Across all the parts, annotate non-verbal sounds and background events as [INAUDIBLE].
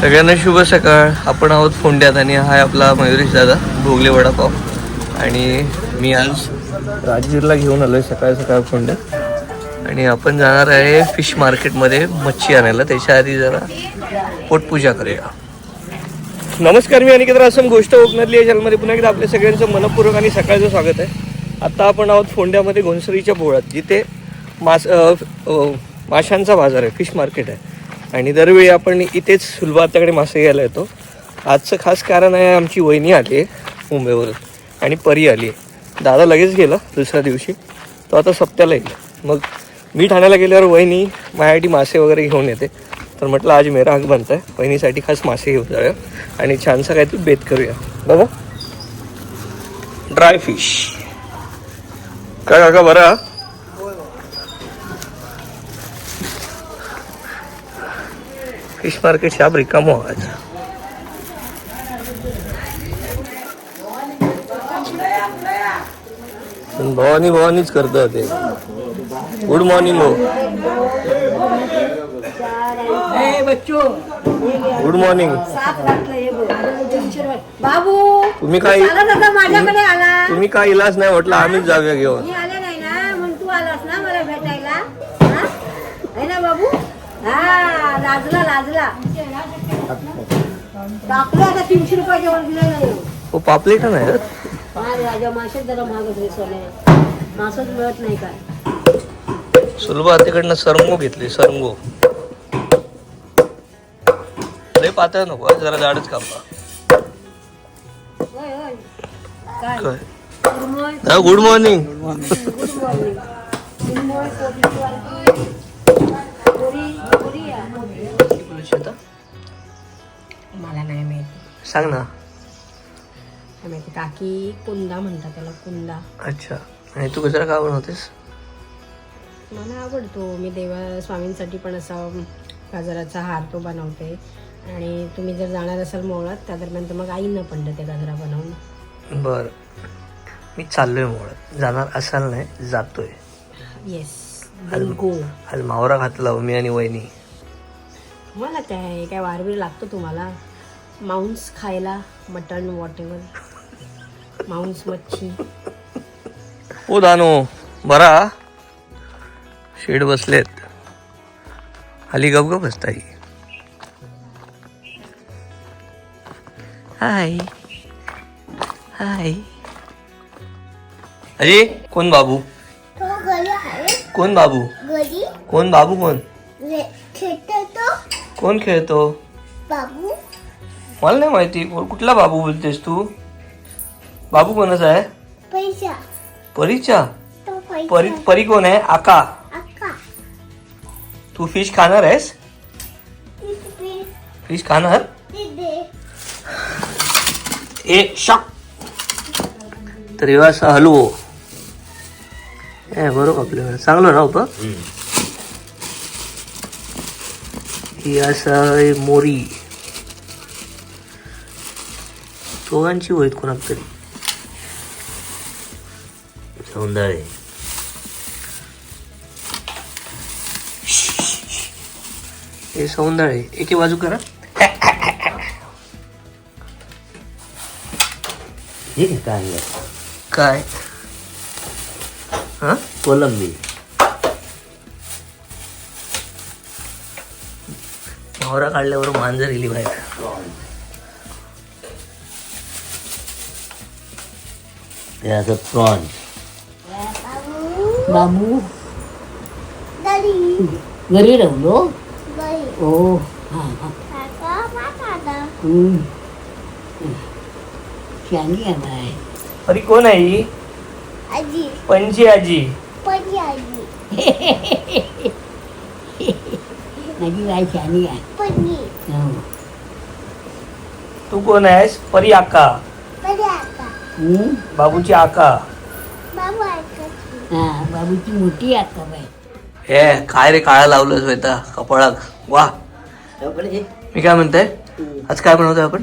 सगळ्यांना शुभ सकाळ. आपण आहोत फोंड्यात आणि हा आपला मयुरेश दादा भोगले वडापाव. आणि मी आज राजगीरला घेऊन आलोय सकाळ सकाळ फोंड्यात. आणि आपण जाणार आहे फिश मार्केटमध्ये मच्छी आणायला. त्याच्या आधी जरा पोटपूजा करूया. नमस्कार मी अनिकेत रासम गोष्ट ओकणारली या चॅनलमध्ये पुन्हा एकदा आपल्या सगळ्यांचं मनपूर्वक आणि सकाळचं स्वागत आहे. आता आपण आहोत फोंड्यामध्ये घोणसरीच्या बोळात जिथे मास माशांचा बाजार आहे फिश मार्केट आहे. आणि दरवेळी आपण इथेच सुलभाताकडे मासे घ्यायला येतो. आजचं खास कारण आहे आमची वहिनी आली आहे मुंबईवरून आणि परी आली आहे. दादा लगेच गेला दुसऱ्या दिवशी. तो आता सप्त्याला येईल. मग मी ठाण्याला गेल्यावर वहिनी माझ्यासाठी मासे वगैरे घेऊन येते. तर म्हटलं आज मेरा हक बनत आहे वहिनीसाठी खास मासे घेऊन जाऊया आणि छानसा काहीतरी बेत करूया. बघा ड्राय फिश काय काका बरं? फिश मार्केट शाप रिकामो आज पण भवानी भवानीच करतं ते. गुड मॉर्निंग हो गुड मॉर्निंग हे. बाबू तुम्ही काय माझ्याकडे आला. तुम्ही काय इलाज नाही म्हटलं आम्हीच जाऊया घेऊन. आले नाही ना म्हणून तू आलास ना मला भेटायला? हा? है बाबू? हा लाजला लाजला. टाकलं आता तीनशे नाही. हो पापलेट नाही राजा मासेच जरा महाग होते सोने. मासच मिळत नाही काय? सुलभ तिकडनं सरंगो घेतली सरंगो. लय पातळ नको जरा जाडच कापा काय? गुडमॉर्निंग हा, good morning. Good morning good morning पोरी पोरी या. मला नाही माहिती. सांग ना. काय माहिती. काकी कुंदा म्हणतात त्याला कुंदा. अच्छा. आणि तू कचरा का बनवतेस? मला आवडतो. मी देवा स्वामींसाठी पण असा गाजराचा हार तो बनवते. आणि तुम्ही जर जाणार असाल मोळात त्या दरम्यान तर मग आईनं पण ते गाजरा बनवून. बर. मी चाललोय मुळात जाणार असाल नाही जातोय. येस गो आज मावरा घातला हो मी आणि वहिनी. मला काय काय वारबीर लागतो तुम्हाला? मांस खायला मटण वॉटेवर मांस मच्छी. ओ दानो बरा? शेड बसलेत. खाली गपगप बसताई हाय. हाय. अरे कोण बाबू? तो घरी आहे. कोण बाबू? कोण बाबू कोण? कोण खेळतो? बाबू. मला नाही माहिती. को- कुठला बाबू बोलतेस तू? बाबू कोणाचा आहे? पैसा परीचा तो पैसा परी परी कोण आहे? आका. अक्का तू फिश खाणार आहेस? फिश खाणार? ए शॉक. तर हे असं हलवो. ए बरोबर आपल्याला. चांगलं राहू का? ही असं आहे मोरी. दोघांची होईत कोणाक तरी. सौंदर्य हे सौंदर्य एके बाजू करा. हे काय? काय? हा? कोलंबी. मोहरा काढल्यावर मांजर इली बाहेर. असं प्रॉन बाबू. घरी राहलो हो? हां. हां माता शानी आहे अरे कोण आहे ही? आजी. पंची आजी. परी आजी. [LAUGHS] माझी बाई शानी आहे. तू कोण आहेस? परी आका. हम्म? बाबूची आका. हा बाबूची मोठी आता बाई. हे काय रे काळा लावलं श्वेता कपाळात. वा. मी काय म्हणते आज काय बनवतोय आपण?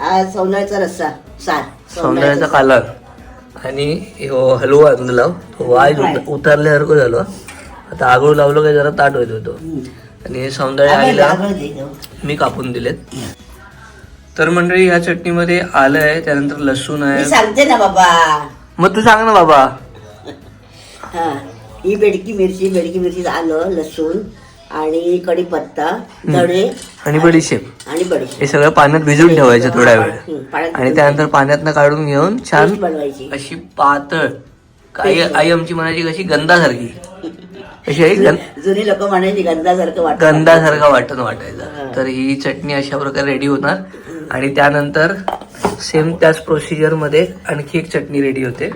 आज सौंदर्याचा रस्सा. सार. सौंदर्याचा कालर. आणि हलवा आणला तो वाय उतरल्यासारखं झालो. आता आगळ लावलं काय जरा ताट होत. होतो आणि सौंदर्य मी कापून दिलेत. तर मंडळी ह्या चटणीमध्ये आलं आहे त्यानंतर लसूण आहे. सांगते ना बाबा. मग तू सांग ना बाबा. [LAUGHS] हा ही बेडकी मिरची बेडकी मिरची आलं लसूण आणि कढीपत्ता धणे आणि बडीशेप. आणि बडीशेप. हे सगळं पाण्यात भिजवून ठेवायचं थोड्या वेळ. पाण्यात आणि त्यानंतर पाण्यातनं काढून घेऊन छान बनवायची. अशी पातळ आई आई आमची म्हणायची कशी गंधासारखी. [LAUGHS] आई गं- जुनी लोक म्हणायची गंधासारखं वाटत. गंधासारखा वाटण वाटायचा. तर ही चटणी अशा प्रकारे रेडी होणार. आणि त्यानंतर सेम त्याच प्रोसिजरमध्ये आणखी एक चटणी रेडी होते.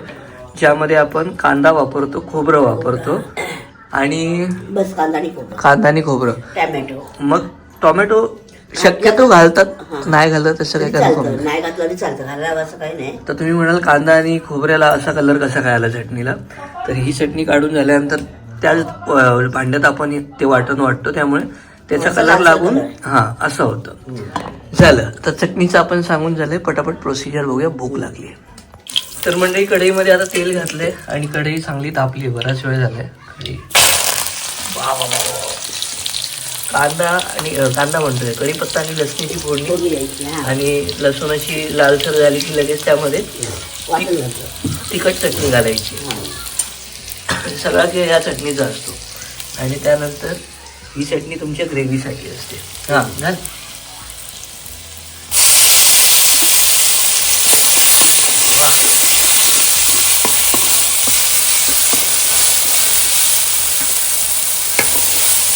ज्यामध्ये आपण कांदा वापरतो खोबरं वापरतो. आणि बस कांदा आणि खोबरं. कांदा आणि खोबरं. टॅमॅटो. मग टोमॅटो शक्यतो घालतात नाही घालत तसं काही कन्फर्म चालतं नाही घातलं तरी चालतं घालावं असं काही नाही. तर तुम्ही म्हणाल कांदा आणि खोबऱ्याला असा कलर कसा काय आला चटणीला? तर ही चटणी काढून झाल्यानंतर त्याच भांड्यात आपण ते वाटण वाटतो त्यामुळे त्याचा कलर लागून. हा असं होतं. झालं. तर चटणीचं आपण सांगून झालंय पटापट प्रोसिजर बघूया भूक लागली तर मंडळी कढईमध्ये आता तेल घातले आणि कढई चांगली तापली बराच वेळ झालाय. कढई. कांदा आणि कांदा म्हणतोय कढीपत्ता आणि लसणीची फोडणी. आणि लसूणाची लालसर झाली की लगेच त्यामध्ये तिखट चटणी घालायची. सगळा खेळ या चटणीचा असतो. आणि त्यानंतर ही चटणी तुमच्या ग्रेव्हीसाठी असते. हां. घाल.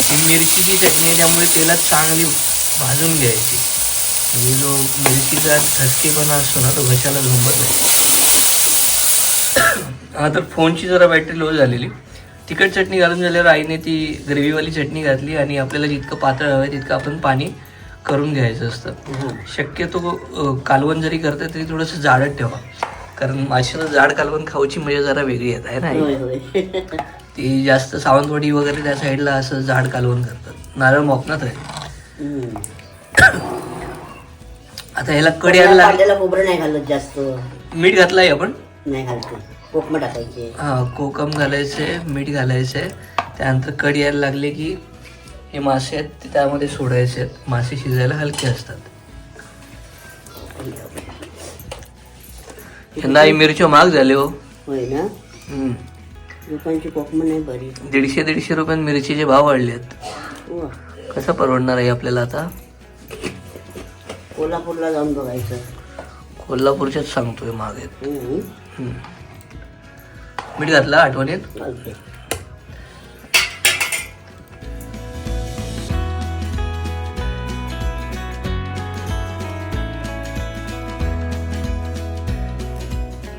ही मिरचीची चटणी आहे त्यामुळे तेलात चांगली भाजून घ्यायची. म्हणजे जो मिरचीचा ठसकेपणा असतो ना तो घशाला झोंबत नाही. हा तर फोनची जरा बॅटरी लो झालेली. तिखट चटणी घालून झाल्यावर आईने ती ग्रेव्हीवाली चटणी घातली आणि आपल्याला जितकं पातळ हवं आहे तितकं आपण पाणी करून घ्यायचं असतं. शक्यतो कालवण जरी करते तरी थोडंसं जाडत ठेवा. कारण माशाचं जाड कालवण खाऊची मजा जरा वेगळी येत आहे ना ती जास्त सावंतवाडी वगैरे त्या साईडला असं जाड कालवण करतात. नारळ मोकनात आहे. आता ह्याला कडी नाही घालत जास्त. मीठ घातलंय आपण? नाही घालते. कोकमं टाकायचे हा कोकम घालायचे मीठ घालायचे. त्यानंतर कडी यायला लागले की हे मासे आहेत ते त्यामध्ये सोडायचे. आहेत मासे शिजायला हलके असतात. यंदा ही मिरची महाग झाले हो. होय ना? हम्म. लोकांची कोकमं नाही बरी. दीडशे दीडशे रुपयात मिरचीचे भाव वाढले आहेत. वा. कसं परवडणार आहे आपल्याला आता? कोल्हापूरला जाऊन बघायचं. कोल्हापूरच्याच सांगतोय महाग आहेत हम्म. हम्म. मीठ घातलं आठवणीत?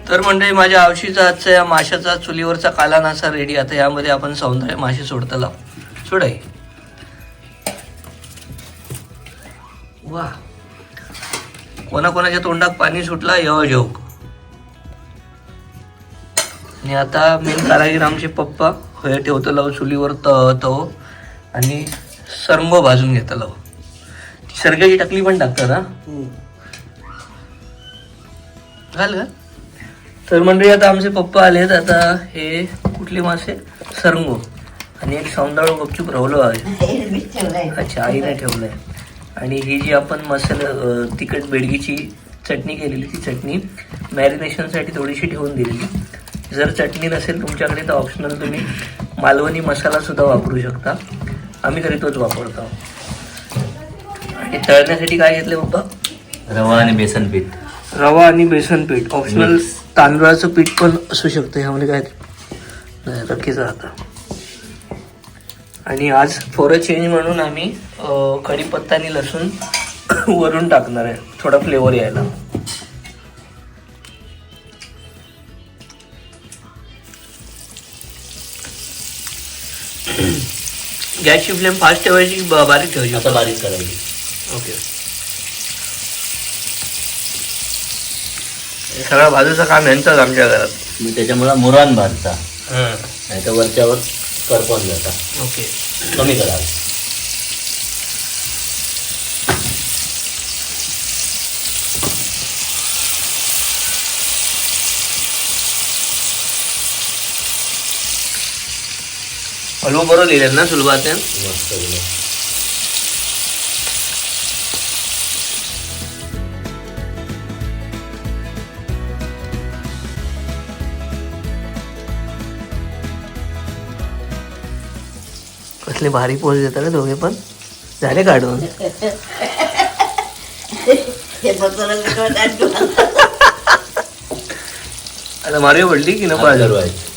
तर म्हणजे माझ्या आवशीचा आजचा या माशाचा चुलीवरचा काला नासा रेडी आता यामध्ये आपण सौंदर्य मासे सोडतला. सोडाय वा कोणाकोणाच्या तोंडात पाणी सुटला? यव आणि आता मेन कारागीर आमचे पप्पा होय ठेवतो लाव चुलीवर त तव आणि सरंग भाजून घेता लाव ती सरग्याची टकली पण टाकतात हा. घाल का? तर मंडळी आता आमचे पप्पा आलेत. आता हे कुठले मासे? सरंगो. आणि एक सौंदाळू गपचूप रवलो आहे. हे अच्छा आईने ठेवलंय. आणि ही जी आपण मसाला तिखट बेडगीची चटणी केलेली ती चटणी मॅरिनेशनसाठी थोडीशी ठेवून दिलेली. जर चटणी नसेल तुमच्याकडे तर ऑप्शनल तुम्ही मालवणी मसाला सुद्धा वापरू शकता. आम्ही तरी तोच वापरतो. आणि तळण्यासाठी काय घेतले पप्पा? रवा आणि बेसन पीठ. रवा आणि बेसन पीठ. ऑप्शनल तांदळाचं पीठ पण असू शकतं. ह्यामध्ये काय नाही रक्कीचं आता आणि आज फॉर चेंज म्हणून आम्ही कढीपत्ता आणि लसूण [COUGHS] वरून टाकणार आहे. थोडा फ्लेवर यायला. गॅसची फ्लेम फास्ट ठेवायची की ब- बारीक ठेवायची? आता बारीक करायची. ओके. हे सगळा बाजूचं काम यांचंच आमच्या घरात? मग त्याच्यामुळे मुरान भाजता. हां. नाही तर वरच्यावर करपून जाता. ओके. कमी करा हलवं बरोबर लिहिलं ना सुलभात्यान मस्त कसले भारी पोस देतात दोघे पण. झाले [LAUGHS] काढून आता मारे पडली की नको आजार व्हायचे.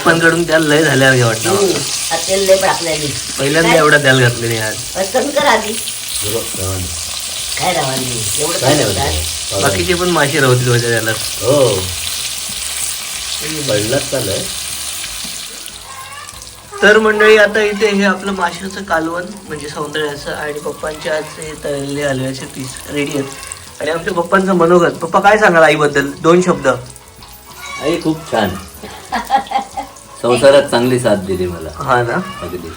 पप्पांकडून त्याला लय झाल्यावर घे वाटतं. हम्म. हा तेल लय टाकलेली पहिल्यांदा एवढा त्याला घातले नाही आज. कर आधी. बरोबर, रवाना. काय रावानी एवढं काय नाही काय होत. बाकीचे पण मासे राहतील होते त्याला. हो. पडलाच चालय तर मंडळी आता इथे हे आपलं माशाचं कालवण म्हणजे सौंदर्याचं आणि पप्पांच्या आजचे तळलेले हलव्याचे पीस रेडी आहेत. आणि आमच्या पप्पांचं मनोगत. पप्पा काय सांगाल आईबद्दल? दोन शब्द. आई खूप छान. [LAUGHS] संसारात चांगली साथ दिली मला. हा ना? अगदी.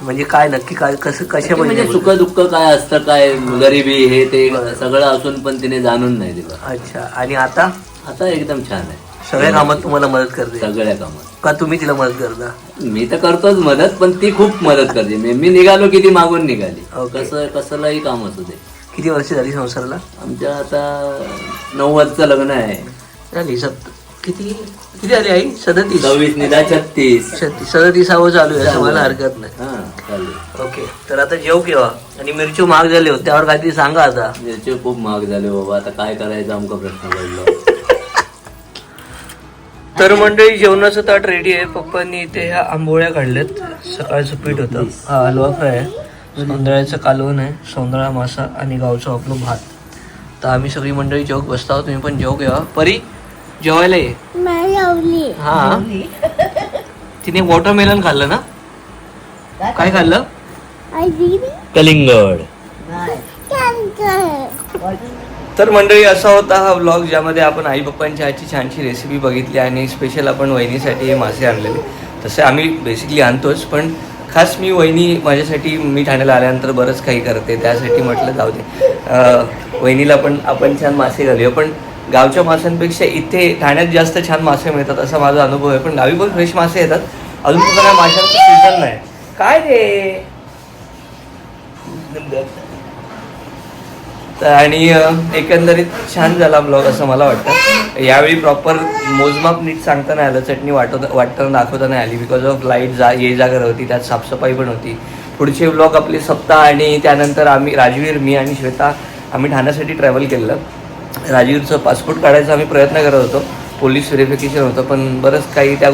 म्हणजे काय नक्की काय कसं कशा म्हणजे सुख दुःख काय असतं काय गरिबी हे ते सगळं असून पण तिने जाणून नाही दिलं. अच्छा. आणि आता? आता एकदम छान आहे. सगळ्या कामात तुम्हाला मदत करते. सगळ्या कामात. का तुम्ही तिला मदत करता? मी तर करतोच मदत पण ती खूप मदत करते. मी मी निघालो की ती मागून निघाली. कसं कसलंही काम असू दे. किती वर्ष झाली संसाराला? आमच्या आता नव्वदचं लग्न आहे. झाली सप्त किती? किती आली आई? सदतीस. सव्वीस निदा छत्तीस. छत्तीस. सदतीसावं चालू आहे असं मला हरकत नाही. हा चालेल ओके. तर आता जेव केव्हा? आणि मिरची महाग झाले होते त्यावर काहीतरी सांगा आता. मिरची खूप महाग झाले बाबा आता काय करायचं आमका प्रश्न पडलो. तर मंडळी जेवणाचं ताट रेडी आहे. पप्पांनी इथे ह्या आंबोळ्या काढल्यात. सकाळचं पीठ होतं. हा हलवा फ्राय आहे. सौंदळ्याचं कालवण आहे. सौंदळा मासा आणि गावचं आपलं भात. तर आम्ही सगळी मंडळी जेवक बसतो आहोत. तुम्ही पण जेव घ्या परी जेवायला ये. हा. तिने वॉटरमेलन खाल्लं ना? काय खाल्लं? कलिंगड. तर मंडळी असा होता हा व्लॉग ज्यामध्ये आपण आई पप्पांच्या आजची छानशी रेसिपी बघितली आणि स्पेशल आपण वहिनीसाठी हे मासे आणलेले. तसे आम्ही बेसिकली आणतोच पण खास मी वहिनी माझ्यासाठी मी ठाण्याला आल्यानंतर बरंच काही करते त्यासाठी म्हटलं जाऊ दे. वहिनीला पण आपण छान मासे घालूया पण गावच्या माशांपेक्षा इथे ठाण्यात जास्त छान मासे मिळतात असा माझा अनुभव आहे. पण गावी पण फ्रेश मासे येतात. अजून पण काय माशांचं सीझन नाही. काय रे? तर आणि एकंदरीत छान झाला ब्लॉग असं मला वाटतं. यावेळी प्रॉपर मोजमाप नीट सांगता नाही आलं. चटणी वाटत वाटताना दाखवता नाही आली. बिकॉज ऑफ लाइट जा ये जागर होती. त्यात साफसफाई पण होती. पुढचे ब्लॉग आपले सप्ताह आणि त्यानंतर आम्ही राजवीर मी आणि श्वेता आम्ही ठाण्यासाठी ट्रॅव्हल केलं राजवीरचं पासपोर्ट काढायचा आम्ही प्रयत्न करत होतो. पोलीस व्हेरिफिकेशन होतं पण बरंच काही त्या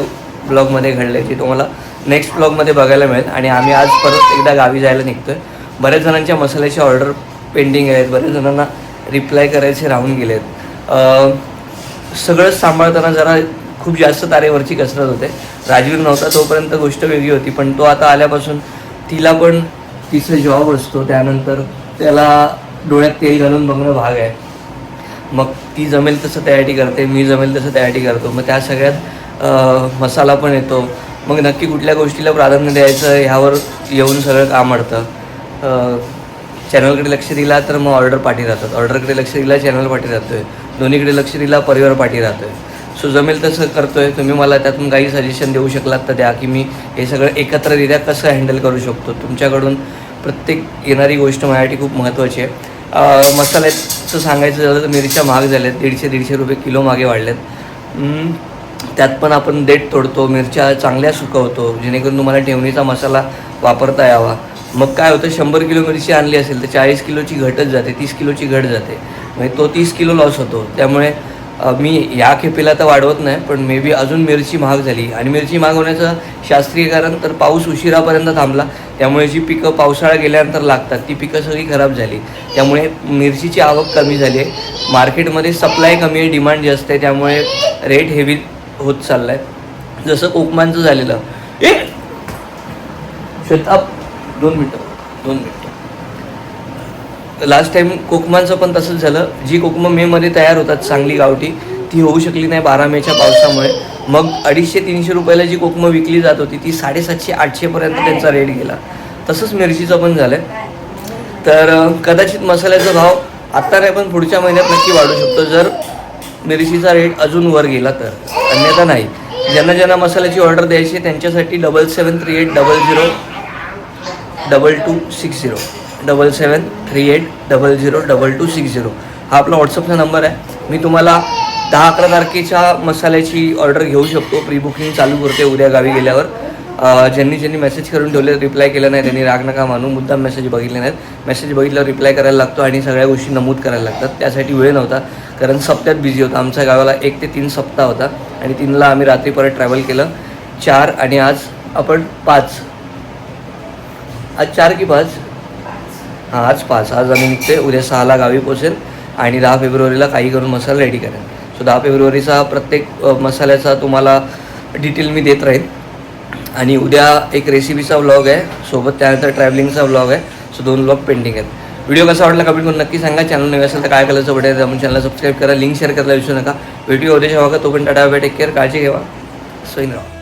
ब्लॉगमध्ये घडलं जे तुम्हाला नेक्स्ट ब्लॉगमध्ये बघायला मिळेल. आणि आम्ही आज परत एकदा गावी जायला निघतो आहे बऱ्याच जणांच्या मसाल्याची ऑर्डर पेंडिंग आहेत बऱ्याच जणांना रिप्लाय करायचे राहून गेले आहेत सगळं सांभाळताना जरा खूप जास्त तारेवरची कसरत होते. राजवीर नव्हता तोपर्यंत गोष्ट वेगळी होती पण तो आता आल्यापासून तिला पण तिचा जॉब असतो त्यानंतर त्याला डोळ्यात तेल घालून बघणं भाग आहे. मग ती जमेल तसं तयारी करते मी जमेल तसं तयारी करतो. मग त्या सगळ्यात मसाला पण येतो. मग नक्की कुठल्या गोष्टीला प्राधान्य द्यायचं ह्यावर येऊन सगळं काम अडतं. चॅनलकडे लक्ष दिला तर मग ऑर्डर पाठी राहतात. ऑर्डरकडे लक्ष दिला चॅनल पाठी राहतोय. दोन्हीकडे लक्ष दिला परिवार पाठी राहतोय. सो जमेल तसं करतो आहे तुम्ही मला त्यातून काही सजेशन देऊ शकलात तर द्या की मी हे सगळं एकत्ररित्या कसं हँडल करू शकतो. तुमच्याकडून प्रत्येक येणारी गोष्ट माझ्यासाठी खूप महत्त्वाची आहे. मसाल्याचं सांगायचं झालं तर मिरच्या महाग झाल्यात. दीडशे दीडशे रुपये किलो मागे वाढल्यात. त्यात पण आपण देठ तोडतो मिरच्या चांगल्या सुकवतो जेणेकरून तुम्हाला ठेवणीचा मसाला वापरता यावा. मग काय होतं शंभर किलो मिरची आणली असेल तर चाळीस किलोची घटच जाते तीस किलोची घट जाते. म्हणजे तो तीस किलो लॉस होतो. त्यामुळे मी या खेपेला तर वाढवत नाही पण मे बी अजून मिरची महाग झाली. आणि मिरची महाग होण्याचं शास्त्रीय कारण तर पाऊस उशिरापर्यंत थांबला. त्यामुळे जी पिकं पावसाळा गेल्यानंतर लागतात ती पिकं सगळी खराब झाली. त्यामुळे मिरचीची आवक कमी झाली आहे. मार्केटमध्ये सप्लाय कमी आहे डिमांड जास्त आहे त्यामुळे रेट हेवी होत चालला आहे जसं कोकमांचं झालेलं. ए! शताब दोन मिनटं दोन मिनटं. लास्ट टाइम कोकमांचं पण तसंच झालं. जी कोकमं मेमध्ये तयार होतात चांगली गावठी ती होऊ शकली नाही बारा मेच्या पावसामुळे. मग अडीचशे तीनशे रुपयाला जी कोकमं विकली जात होती ती साडेसातशे आठशेपर्यंत त्यांचा रेट गेला. तसंच मिरचीचं पण झालं तर कदाचित मसाल्याचा भाव आत्ता नाही पण पुढच्या महिन्यात नक्की वाढू शकतो. जर मिरचीचा रेट अजून वर गेला तर. अन्यथा नाही. ज्यांना ज्यांना मसाल्याची ऑर्डर द्यायची त्यांच्यासाठी double seven three eight double zero double two six zero double seven three eight double zero double two six zero हा आपला व्हॉट्सअपचा नंबर आहे. मी तुम्हाला दहा अकरा तारखेच्या मसाल्याची ऑर्डर घेऊ शकतो. प्री बुकिंग चालू करते उद्या गावी गेल्यावर. ज्यांनी ज्यांनी मेसेज करून ठेवले रिप्लाय केला नाही त्यांनी राग नका मानू. मुद्दाम मेसेज बघितले नाहीत. मेसेज बघितल्यावर रिप्लाय करायला लागतो आणि सगळ्या गोष्टी नमूद करायला लागतात. त्यासाठी वेळ नव्हता. कारण सप्त्यात बिझी होता. आमच्या गावाला एक ते तीन सप्ताह होता. आणि तीनला आम्ही रात्री परत ट्रॅव्हल केलं. चार आणि आज आपण पाच. आज चार की पाच? आज पाच आज आम्ही निघते उद्या सहाला गावी पोचेल आणि दहा फेब्रुवारीला काही करून मसाला रेडी करेन सो दहा फेब्रुवारीचा प्रत्येक मसाल्याचा तुम्हाला डिटेल मी देत राहील. आणि उद्या एक रेसिपीचा व्लॉग आहे. सोबत त्यानंतर ट्रॅव्हलिंगचा व्लॉग आहे. सो दोन व्लॉग पेंडिंग आहेत. व्हिडिओ कसा वाटला कमेंट करून नक्की सांगा. चॅनल नवी असेल तर काय करायचं बघायचं आपण चॅनल सबस्क्राईब करा. लिंक शेअर करायला विसरू नका. व्हिडिओ उद्याच्या का तो पण टाटा टेक केअर काळजी घ्यावा सो राहा